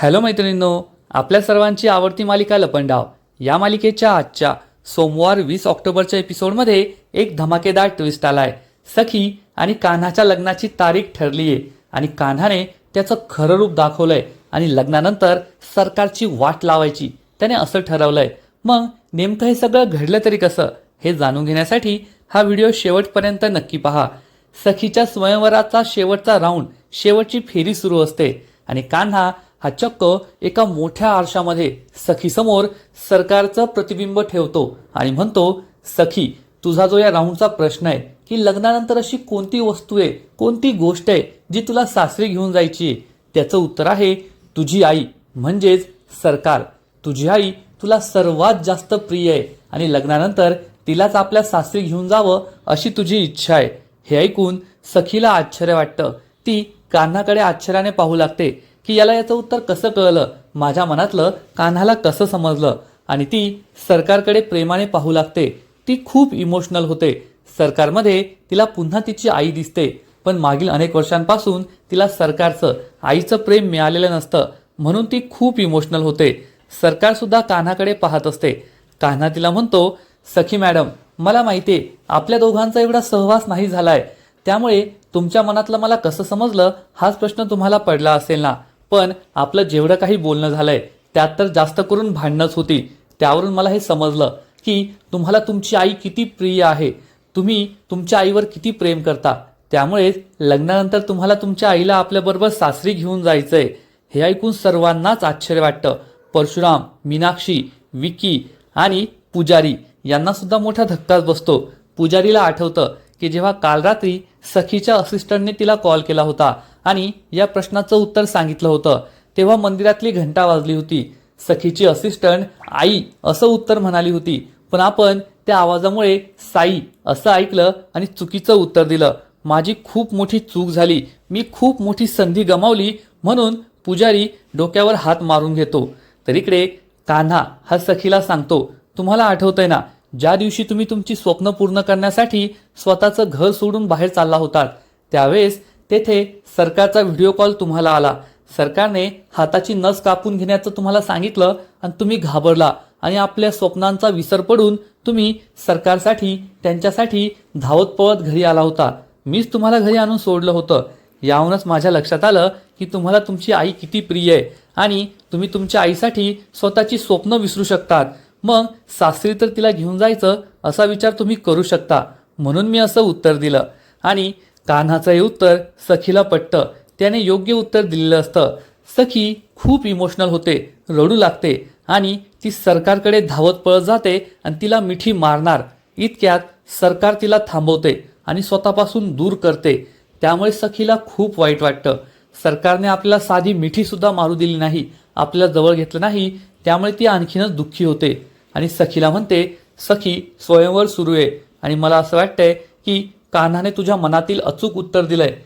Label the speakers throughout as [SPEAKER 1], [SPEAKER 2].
[SPEAKER 1] Hello मैत्रिणींनो आपल्या सर्वांची आवडती मालिका लपंडाव. या मालिकेच्या आजच्या सोमवार वीस ऑक्टोबरच्या एपिसोडमध्ये एक धमाकेदार ट्विस्ट आलाय. सखी आणि कान्हाच्या लग्नाची तारीख ठरली आहे आणि कान्हाने त्याचं खरं रूप दाखवलंय आणि लग्नानंतर सरकारची वाट लावायची. त्याने असं ठरवलंय. मग नेमकं हे सगळं घडलं तरी कसं हे जाणून घेण्यासाठी हा व्हिडिओ शेवटपर्यंत नक्की पहा. सखीच्या स्वयंवराचा शेवटचा राऊंड शेवटची फेरी सुरू असते आणि कान्हा हा चक्क एका मोठ्या आरशामध्ये सखीसमोर सरकारचं प्रतिबिंब ठेवतो आणि म्हणतो सखी तुझा जो या राऊंडचा प्रश्न आहे की लग्नानंतर अशी कोणती वस्तू आहे कोणती गोष्ट आहे जी तुला सासरी घेऊन जायची आहे त्याचं उत्तर आहे तुझी आई म्हणजेच सरकार. तुझी आई तुला सर्वात जास्त प्रिय आहे आणि लग्नानंतर तिलाच आपल्या सासरी घेऊन जावं अशी तुझी इच्छा आहे. हे ऐकून सखीला आश्चर्य वाटतं. ती कान्हाकडे आश्चर्याने पाहू लागते. की याला याचं उत्तर कसं कळलं? माझ्या मनातलं कान्हाला कसं समजलं? आणि ती सरकारकडे प्रेमाने पाहू लागते. ती खूप इमोशनल होते. सरकारमध्ये तिला पुन्हा तिची आई दिसते. पण मागील अनेक वर्षांपासून तिला सरकारचं आईचं प्रेम मिळालेलं नसतं. म्हणून ती खूप इमोशनल होते. सरकारसुद्धा कान्हाकडे पाहत असते. कान्हा तिला म्हणतो सखी मॅडम मला माहिती आहे आपल्या दोघांचा एवढा सहवास नाही झालाय. त्यामुळे तुमच्या मनातलं मला कसं समजलं हाच प्रश्न तुम्हाला पडला असेल ना? पण आपलं जेवढं काही बोलणं झालंय त्यात तर जास्त करून भांडणंच होती त्यावरून मला हे समजलं की तुम्हाला तुमची आई किती प्रिय आहे. तुम्ही तुमच्या आईवर किती प्रेम करता. त्यामुळेच लग्नानंतर तुम्हाला तुमच्या आईला आपल्याबरोबर सासरी घेऊन जायचंय. हे ऐकून सर्वांनाच आश्चर्य वाटतं. परशुराम मीनाक्षी विकी आणि पुजारी यांना सुद्धा मोठा धक्काच बसतो. पुजारीला आठवतं की जेव्हा काल रात्री सखीच्या असिस्टंटने तिला कॉल केला होता आणि या प्रश्नाचं उत्तर सांगितलं होतं. तेव्हा मंदिरातली घंटा वाजली होती. सखीची असिस्टंट आई असं उत्तर म्हणाली होती. पण आपण त्या आवाजामुळे साई असं ऐकलं आणि चुकीचं उत्तर दिलं. माझी खूप मोठी चूक झाली. मी खूप मोठी संधी गमावली म्हणून पुजारी डोक्यावर हात मारून घेतो. तर इकडे कान्हा हा सखीला सांगतो तुम्हाला आठवतंय ना ज्या दिवशी तुम्ही तुमची स्वप्न पूर्ण करण्यासाठी स्वतःचं घर सोडून बाहेर चालला होतात त्यावेळेस तेथे सरकारचा व्हिडिओ कॉल तुम्हाला आला. सरकारने हाताची नस कापून घेण्याचं तुम्हाला सांगितलं आणि तुम्ही घाबरला आणि आपल्या स्वप्नांचा विसर पडून तुम्ही सरकारसाठी त्यांच्यासाठी धावत पळत घरी आला होता. मीच तुम्हाला घरी आणून सोडलं होतं. याहूनच माझ्या लक्षात आलं की तुम्हाला तुमची आई किती प्रिय आहे आणि तुम्ही तुमच्या आईसाठी स्वतःची स्वप्न विसरू शकतात. मग सासरी तर तिला घेऊन जायचं असा विचार तुम्ही करू शकता. म्हणून मी असं उत्तर दिलं. आणि कान्हाचं हे उत्तर सखीला पटतं. त्याने योग्य उत्तर दिलेलं असतं. सखी खूप इमोशनल होते रडू लागते आणि ती सरकारकडे धावत पळत जाते आणि तिला मिठी मारणार. इतक्यात सरकार तिला थांबवते आणि स्वतःपासून दूर करते. त्यामुळे सखीला खूप वाईट वाटतं. सरकारने आपल्याला साधी मिठीसुद्धा मारू दिली नाही आपल्याला जवळ घेतलं नाही त्यामुळे ती आणखीनच दुःखी होते. आणि सखीला म्हणते सखी स्वयंवर सुरू आहे. आणि मला असं वाटतंय की कान्हाने तुझ्या मनातील अचूक उत्तर दिलंय.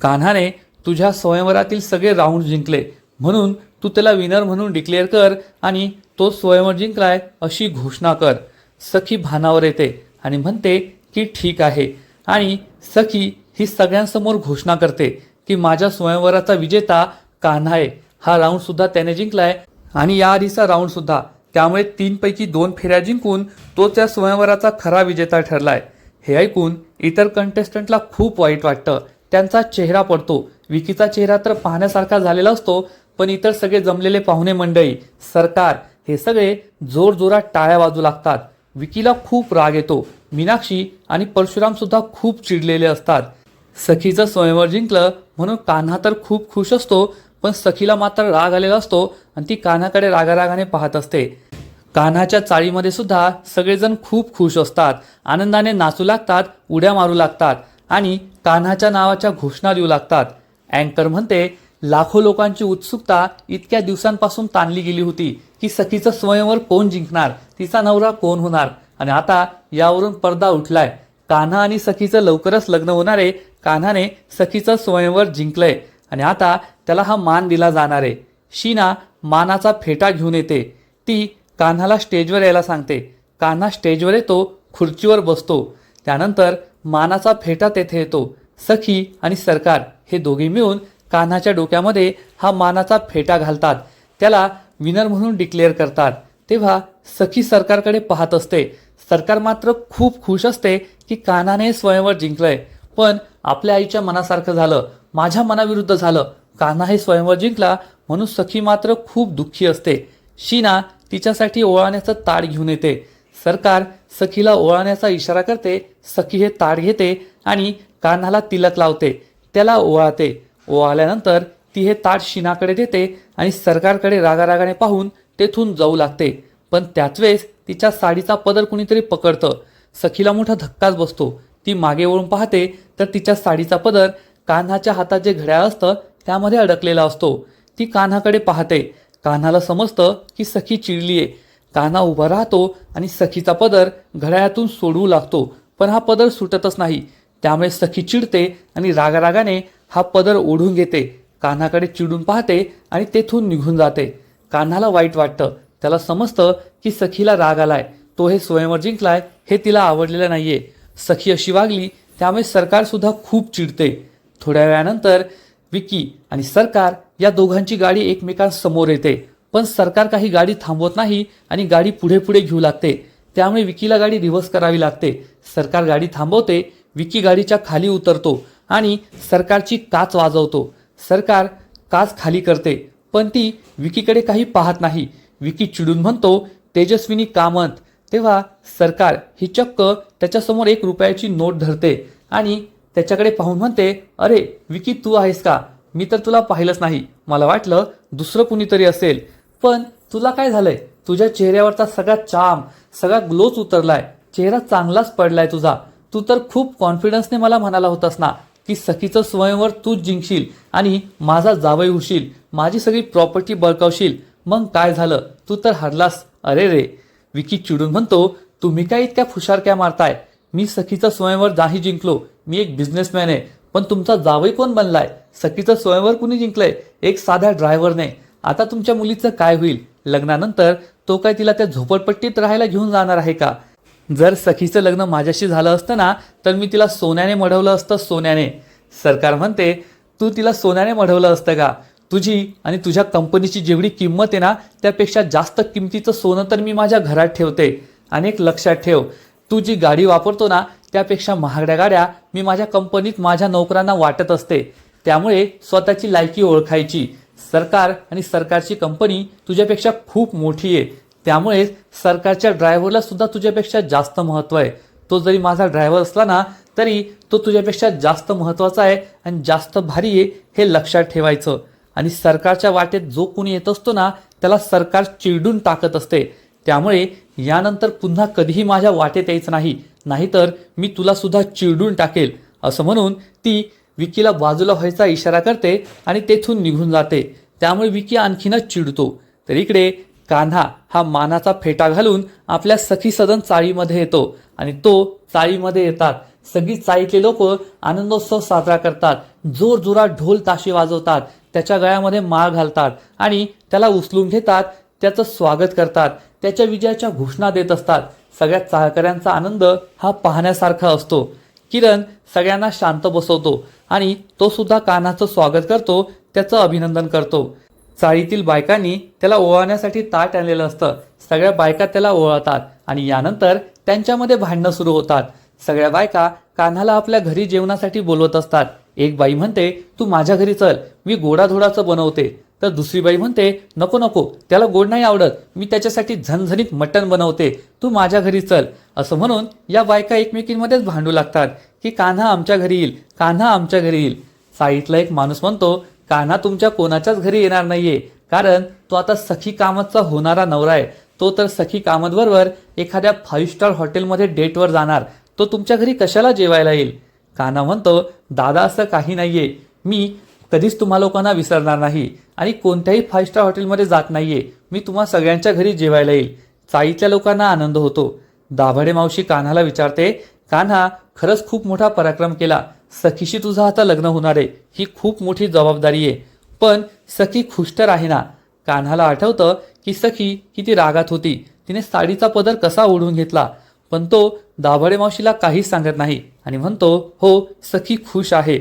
[SPEAKER 1] कान्हाने तुझ्या स्वयंवरातील सगळे राऊंड जिंकले. म्हणून तू त्याला विनर म्हणून डिक्लेअर कर आणि तो स्वयंवर जिंकलाय अशी घोषणा कर. सखी भानावर येते आणि म्हणते की ठीक आहे. आणि सखी ही सगळ्यांसमोर घोषणा करते की माझ्या स्वयंवराचा विजेता कान्हा आहे. हा राऊंड सुद्धा त्याने जिंकलाय आणि या आधीचा राऊंड सुद्धा. त्यामुळे तीनपैकी दोन फेऱ्या जिंकून तो त्या स्वयंवराचा खरा विजेता ठरलाय. हे ऐकून इतर कंटेस्टंटला खूप वाईट वाटतं. त्यांचा चेहरा पडतो. विकीचा चेहरा तर पाहण्यासारखा झालेला असतो पण इतर सगळे जमलेले पाहुणे मंडळी सरकार हे सगळे जोरजोरात टाळ्या वाजू लागतात. विकीला खूप राग येतो. मीनाक्षी आणि परशुराम सुद्धा खूप चिडलेले असतात. सखीचं स्वयंवर जिंकलं म्हणून कान्हा तर खूप खुश असतो पण सखीला मात्र राग आलेला असतो आणि ती कान्हाकडे रागारागाने पाहत असते. कान्हाच्या चाळीमध्ये सुद्धा सगळेजण खूप खुश असतात. आनंदाने नाचू लागतात उड्या मारू लागतात आणि कान्हाच्या नावाच्या घोषणा देऊ लागतात. अँकर म्हणते लाखो लोकांची उत्सुकता इतक्या दिवसांपासून ताणली गेली होती की सखीचं स्वयंवर कोण जिंकणार तिचा नवरा कोण होणार? आणि आता यावरून पडदा उठलाय. कान्हा आणि सखीचं लवकरच लग्न होणार आहे कान्हाने सखीचं स्वयंवर जिंकलंय. आणि आता त्याला हा मान दिला जाणार आहे. शीना मानाचा फेटा घेऊन येते. ती कान्हाला स्टेजवर यायला सांगते. कान्हा स्टेजवर येतो खुर्चीवर बसतो. त्यानंतर मानाचा फेटा तेथे येतो. सखी आणि सरकार हे दोघे मिळून कान्हाच्या डोक्यामध्ये हा मानाचा फेटा घालतात. त्याला विनर म्हणून डिक्लेअर करतात. तेव्हा सखी सरकारकडे पाहत असते. सरकार मात्र खूप खुश असते की कान्हाने स्वयंवर जिंकलंय. पण आपल्या आईच्या मनासारखं झालं. माझ्या मनाविरुद्ध झालं. कान्हा हे स्वयंवर जिंकला म्हणून सखी मात्र खूप दुःखी असते. शीना तिच्यासाठी ओवाळण्याचं ताड घेऊन येते. सरकार सखीला ओवाळण्याचा इशारा करते सखी हे ताड घेते आणि कानाला तिलक लावते. त्याला ओवाळते. ओवाळल्यानंतर ती हे ताट शीनाकडे देते आणि सरकारकडे रागारागाने पाहून तेथून जाऊ लागते. पण त्याच वेळेस तिच्या साडीचा पदर कुणीतरी पकडतं. सखीला मोठा धक्काच बसतो. ती मागे वळून पाहते तर तिच्या साडीचा पदर कान्हाच्या हातात जे घड्याळ असतं त्यामध्ये अडकलेला असतो. ती कान्हाकडे पाहते. कान्हाला समजतं की सखी चिडली आहे कान्हा उभा राहतो आणि सखीचा पदर घड्याळातून सोडवू लागतो पण हा पदर सुटतच नाही. त्यामुळे सखी चिडते आणि रागारागाने हा पदर ओढून घेते. कान्हाकडे चिडून पाहते आणि तेथून निघून जाते. कान्हाला वाईट वाटतं. त्याला समजतं की सखीला राग आलाय. तो हे स्वयंवर जिंकलाय हे तिला आवडलेलं नाहीये. सखी अशी वागली त्यामुळे सरकारसुद्धा खूप चिडते. थोड्या वेळानंतर विकी आणि सरकार या दोघांची गाडी एकमेकांसमोर येते. पण सरकार काही गाडी थांबवत नाही आणि गाडी पुढे पुढे घेऊ लागते. त्यामुळे विकीला गाडी रिव्हर्स करावी लागते. सरकार गाडी थांबवते विकी गाडीच्या खाली उतरतो आणि सरकारची काच वाजवतो. सरकार काच खाली करते पण ती विकीकडे काही पाहत नाही. विकी चिडून म्हणतो तेजस्विनी कामत. तेव्हा सरकार ही चक्क त्याच्यासमोर एक रुपयाची नोट धरते आणि त्याच्याकडे पाहून म्हणते अरे विकी तू आहेस का? मी तर तुला पाहिलंच नाही. मला वाटलं दुसरं कुणीतरी असेल. पण तुला काय झालंय? तुझ्या चेहऱ्यावरचा सगळा चाम सगळा ग्लोच उतरलाय. चेहरा चांगलाच पडलाय तुझा. तू तर खूप कॉन्फिडन्सने मला म्हणाला होतास ना की सखीचं स्वयंवर तूच जिंकशील आणि माझा जावई होशील माझी सगळी प्रॉपर्टी बळकावशील. मग काय झालं? तू तर हरलास. अरे रे. विकी चिडून म्हणतो तुम्ही काय इतक्या फुशारक्या मारताय? मी सखीचं स्वयंवर नाही जिंकलो. मी एक बिझनेसमॅन आहे. पण तुमचा जावई कोण बनलाय? सखीचं स्वयंवर कुणी जिंकलंय? एक साध्या ड्रायव्हरने. आता तुमच्या मुलीचं काय होईल? लग्नानंतर तो काय तिला त्या झोपडपट्टीत राहायला घेऊन जाणार आहे का? जर सखीचं लग्न माझ्याशी झालं असतं ना तर मी तिला सोन्याने मढवलं असतं सोन्याने. सरकार म्हणते तू तिला सोन्याने मढवलं असतं का? तुझी आणि तुझ्या कंपनीची जेवढी किंमत आहे ना त्यापेक्षा जास्त किमतीचं सोनं तर मी माझ्या घरात ठेवते. आणि एक लक्षात ठेव तू जी गाडी वापरतो ना त्यापेक्षा महागड्या गाड्या मी माझ्या कंपनीत माझ्या नोकरांना वाटत असते. त्यामुळे स्वतःची लायकी ओळखायची. सरकार आणि सरकारची कंपनी तुझ्यापेक्षा खूप मोठी आहे. त्यामुळेच सरकारच्या ड्रायव्हरला सुद्धा तुझ्यापेक्षा जास्त महत्त्व आहे. तो जरी माझा ड्रायव्हर असला ना तरी तो तुझ्यापेक्षा जास्त महत्त्वाचा आहे आणि जास्त भारी आहे हे लक्षात ठेवायचं. आणि सरकारच्या वाटेत जो कोणी येत असतो ना त्याला सरकार चिरडून टाकत असते. त्यामुळे यानंतर पुन्हा कधीही माझ्या वाटेत यायचं नाही. नाहीतर मी तुलासुद्धा चिडून चिरडून टाकेल असं म्हणून ती विकीला बाजूला व्हायचा इशारा करते आणि तेथून निघून जाते. त्यामुळे विकी आणखीनच चिडतो. तर इकडे कान्हा हा मानाचा फेटा घालून आपल्या सखी सदन चाळीमध्ये येतो आणि तो चाळीमध्ये येतात. सगळी चाळीतले लोक आनंदोत्सव साजरा करतात. जोर जोरात ढोल ताशे वाजवतात. त्याच्या गळ्यामध्ये माळ घालतात आणि त्याला उचलून घेतात. त्याचं स्वागत करतात. त्याच्या विजयाच्या घोषणा देत असतात. सगळ्या चाहकऱ्यांचा आनंद हा पाहण्यासारखा असतो. किरण सगळ्यांना शांत बसवतो आणि तो सुद्धा कान्हाचं स्वागत करतो त्याचं अभिनंदन करतो. चाळीतील बायकांनी त्याला ओवाळण्यासाठी ताट आणलेलं असतं. सगळ्या बायका त्याला ओवाळतात आणि यानंतर त्यांच्यामध्ये भांडणं सुरू होतात. सगळ्या बायका कान्हाला आपल्या घरी जेवणासाठी बोलवत असतात. एक बाई म्हणते तू माझ्या घरी चल मी गोडाधोडाचं बनवते. तर दुसरी बाई म्हणते नको नको त्याला गोड नाही आवडत. मी त्याच्यासाठी झणझणीत मटण बनवते. तू माझ्या घरी चल. असं म्हणून या बायका एकमेकींमध्येच भांडू लागतात की कान्हा आमच्या घरी येईल कान्हा आमच्या घरी येईल. साईतला एक माणूस म्हणतो कान्हा तुमच्या कोणाच्याच घरी येणार नाहीये कारण तो आता सखी कामतचा होणारा नवरा आहे. तो तर सखी कामतबरोबर एखाद्या फाईव्ह स्टार हॉटेलमध्ये डेटवर जाणार. तो तुमच्या घरी कशाला जेवायला येईल? कान्हा म्हणतो दादा असं काही नाहीये. मी कधीच तुम्हा लोकांना विसरणार नाही आणि कोणत्याही फाय स्टार हॉटेलमध्ये जात नाहीये. मी तुम्हा सगळ्यांच्या घरी जेवायला येईल. चाळीतल्या लोकांना आनंद होतो. दाभाडे मावशी कान्हाला विचारते कान्हा खरंच खूप मोठा पराक्रम केला. सखीशी तुझं आता लग्न होणार आहे. ही खूप मोठी जबाबदारी आहे. पण सखी खुश तर आहे ना कान्हाला आठवतं की सखी किती रागात होती. तिने साडीचा पदर कसा ओढून घेतला. पण तो दाभाडे मावशीला काहीच सांगत नाही आणि म्हणतो हो सखी खुश आहे.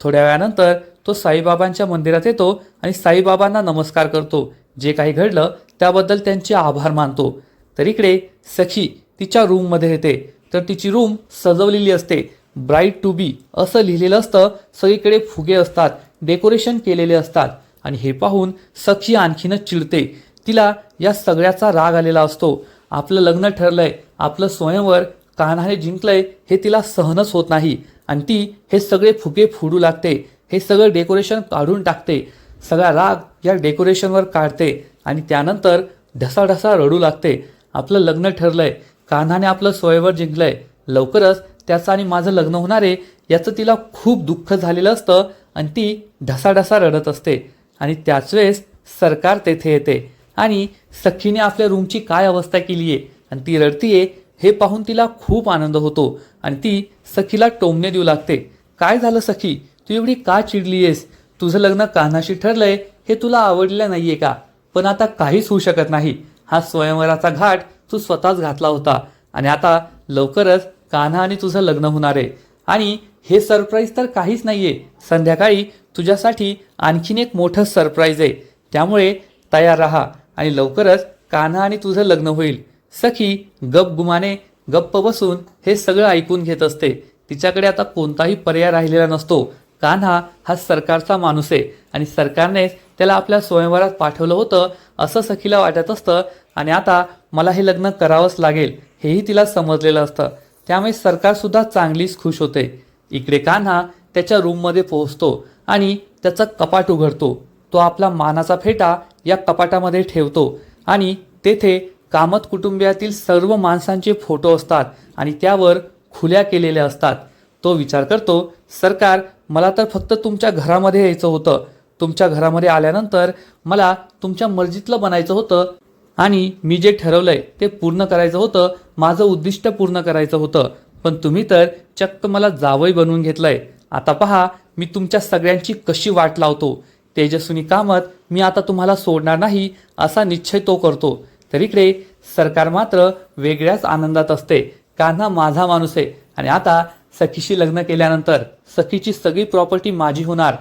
[SPEAKER 1] थोड्या वेळानंतर तो साईबाबांच्या मंदिरात येतो आणि साईबाबांना नमस्कार करतो. जे काही घडलं त्याबद्दल त्यांचे आभार मानतो. तर इकडे सखी तिच्या रूममध्ये येते. तर तिची रूम सजवलेली असते. ब्राईट टू बी असं लिहिलेलं असतं. सगळीकडे फुगे असतात. डेकोरेशन केलेले असतात. आणि हे पाहून सखी आणखीनच चिडते. तिला या सगळ्याचा राग आलेला असतो. आपलं लग्न ठरलंय. आपलं स्वयंवर कान्हाने जिंकलंय हे तिला सहनच होत नाही. आणि ती हे सगळे फुगे फोडू लागते. हे सगळं डेकोरेशन काढून टाकते. सगळा राग या डेकोरेशनवर काढते आणि त्यानंतर ढसाढसा रडू लागते. आपलं लग्न ठरलंय. कान्हाने आपलं स्वयंवर जिंकलंय. लवकरच त्याचं आणि माझं लग्न होणार आहे याचं तिला खूप दुःख झालेलं असतं आणि ती ढसाढसा रडत असते. आणि त्याच वेळेस सरकार तेथे येते. आणि सखीने आपल्या रूमची काय अवस्था केली आहे? आणि ती रडतीये हे पाहून तिला खूप आनंद होतो. आणि ती सखीला टोमणे देऊ लागते. काय झालं सखी? तू एवढी का चिडली आहेस तुझं लग्न कान्हाशी ठरलंय हे तुला आवडलं नाहीये का? पण आता काहीच होऊ शकत नाही. हा स्वयंवराचा घाट तू स्वतःच घातला होता. आणि आता लवकरच कान्हा आणि तुझं लग्न होणार आहे. आणि हे सरप्राईज तर काहीच नाहीये. संध्याकाळी तुझ्यासाठी आणखीन एक मोठं सरप्राईज आहे. त्यामुळे तयार राहा आणि लवकरच कान्हा आणि तुझं लग्न होईल. सखी गप गुमाने गप्प बसून हे सगळं ऐकून घेत असते. तिच्याकडे आता कोणताही पर्याय राहिलेला नसतो. कान्हा हा सरकारचा माणूस आहे. आणि सरकारनेच त्याला आपल्या स्वयंवरात पाठवलं होतं असं सखीला वाटत असतं. आणि आता मला हे लग्न करावंच लागेल हेही तिला समजलेलं असतं. त्यामुळे सरकारसुद्धा चांगलीच खुश होते. इकडे कान्हा त्याच्या रूममध्ये पोहोचतो आणि त्याचं कपाट उघडतो. तो आपला मानाचा फेटा या कपाटामध्ये ठेवतो. आणि तेथे कामत कुटुंबियातील सर्व माणसांचे फोटो असतात आणि त्यावर खुल्या केलेल्या असतात. तो विचार करतो सरकार मला तर फक्त तुमच्या घरामध्ये यायचं होतं. तुमच्या घरामध्ये आल्यानंतर मला तुमच्या मर्जीतलं बनायचं होतं आणि मी जे ठरवलंय ते पूर्ण करायचं होतं माझं उद्दिष्ट पूर्ण करायचं होतं. पण तुम्ही तर चक्क मला जावई बनवून घेतलंय. आता पहा मी तुमच्या सगळ्यांची कशी वाट लावतो. तेजस्विनी कामत मी आता तुम्हाला सोडणार नाही असा निश्चय तो करतो. तर इकडे सरकार मात्र वेगळ्याच आनंदात असते. कान्हा माझा माणूस आहे. आणि आता सखीशी लग्न केल्यानंतर सखीची सगळी प्रॉपर्टी माझी होणार.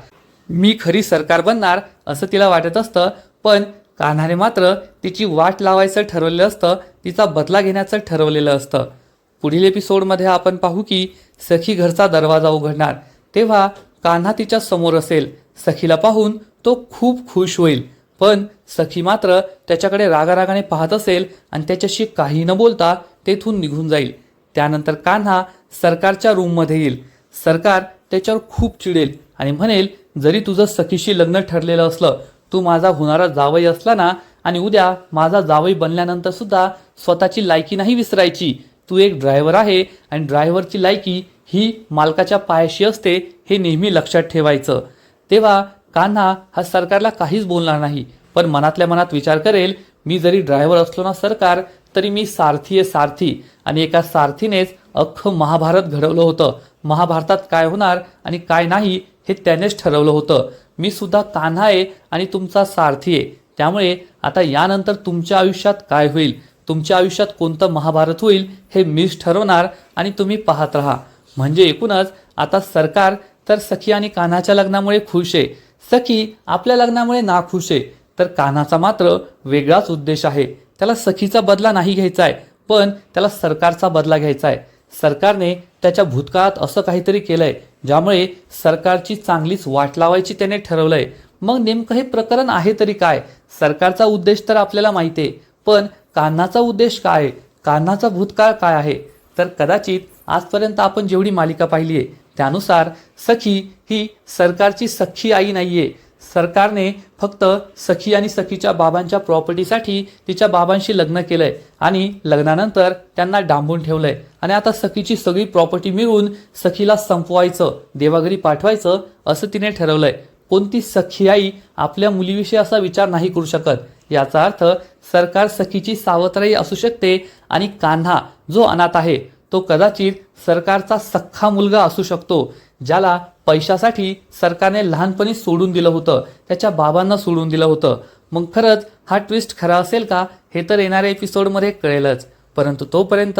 [SPEAKER 1] मी खरी सरकार बनणार असं तिला वाटत असतं पण कान्हाने मात्र तिची वाट लावायचं ठरवलेलं असतं तिचा बदला घेण्याचं ठरवलेलं असतं. पुढील एपिसोडमध्ये आपण पाहू की सखी घरचा दरवाजा उघडणार. तेव्हा कान्हा तिच्या समोर असेल. सखीला पाहून तो खूप खुश होईल. पण सखी मात्र त्याच्याकडे रागारागाने पाहत असेल आणि त्याच्याशी काही न बोलता तेथून निघून जाईल. त्यानंतर कान्हा सरकारच्या रूममध्ये येईल. सरकार त्याच्यावर खूप चिडेल आणि म्हणेल जरी तुझं सखीशी लग्न ठरलेलं असलं तू माझा होणारा जावई असला ना आणि उद्या माझा जावई बनल्यानंतर सुद्धा स्वतःची लायकी नाही विसरायची. तू एक ड्रायव्हर आहे आणि ड्रायव्हरची लायकी ही मालकाच्या पायाशी असते हे नेहमी लक्षात ठेवायचं. तेव्हा कान्हा हा सरकारला काहीच बोलणार नाही पण मनातल्या मनात विचार करेल मी जरी ड्रायव्हर असलो ना सरकार तरी मी सारथी आहे सारथी. आणि एका सारथीनेच अख्खं महाभारत घडवलं होतं. महाभारतात काय होणार आणि काय नाही हे त्यानेच ठरवलं होतं. मी सुद्धा कान्हा आहे आणि तुमचा सारथी आहे. त्यामुळे आता यानंतर तुमच्या आयुष्यात काय होईल? तुमच्या आयुष्यात कोणतं महाभारत होईल हे मीच ठरवणार आणि तुम्ही पाहत राहा. म्हणजे एकूणच आता सरकार तर सखी आणि कान्हाच्या लग्नामुळे खुश आहे. सखी आपल्या लग्नामुळे नाखुश आहे. तर कान्हाचा मात्र वेगळाच उद्देश आहे. त्याला सखीचा बदला नाही घ्यायचा आहे. पण त्याला सरकारचा बदला घ्यायचा आहे. सरकारने त्याच्या भूतकाळात असं काहीतरी केलंय ज्यामुळे सरकारची चांगलीच वाट लावायची त्याने ठरवलंय. मग नेमकं हे प्रकरण आहे तरी काय? सरकारचा उद्देश तर आपल्याला माहिती आहे पण कान्हाचा उद्देश काय? आहे कान्हाचा भूतकाळ काय आहे? तर कदाचित आजपर्यंत आपण जेवढी मालिका पाहिली आहे त्यानुसार सखी ही सरकारची सख्खी आई नाहीये. सरकारने फक्त सखी आणि सखीच्या बाबांच्या प्रॉपर्टीसाठी तिच्या बाबांशी लग्न केलंय आणि लग्नानंतर त्यांना डांबून ठेवलंय. आणि आता सखीची सगळी प्रॉपर्टी मिळून सखीला संपवायचं देवाघरी पाठवायचं असं तिने ठरवलंय. कोणती सखी आई आपल्या मुलीविषयी असा विचार नाही करू शकत. याचा अर्थ सरकार सखीची सावत्राई असू शकते आणि कान्हा जो अनाथ आहे तो कदाचित सरकारचा सख्खा मुलगा असू शकतो ज्याला पैशासाठी सरकारने लहानपणी सोडून दिलं होतं त्याच्या बाबांना सोडून दिलं होतं. मग खरंच हा ट्विस्ट खरा असेल का हे तर येणाऱ्या एपिसोडमध्ये कळेलच. परंतु तोपर्यंत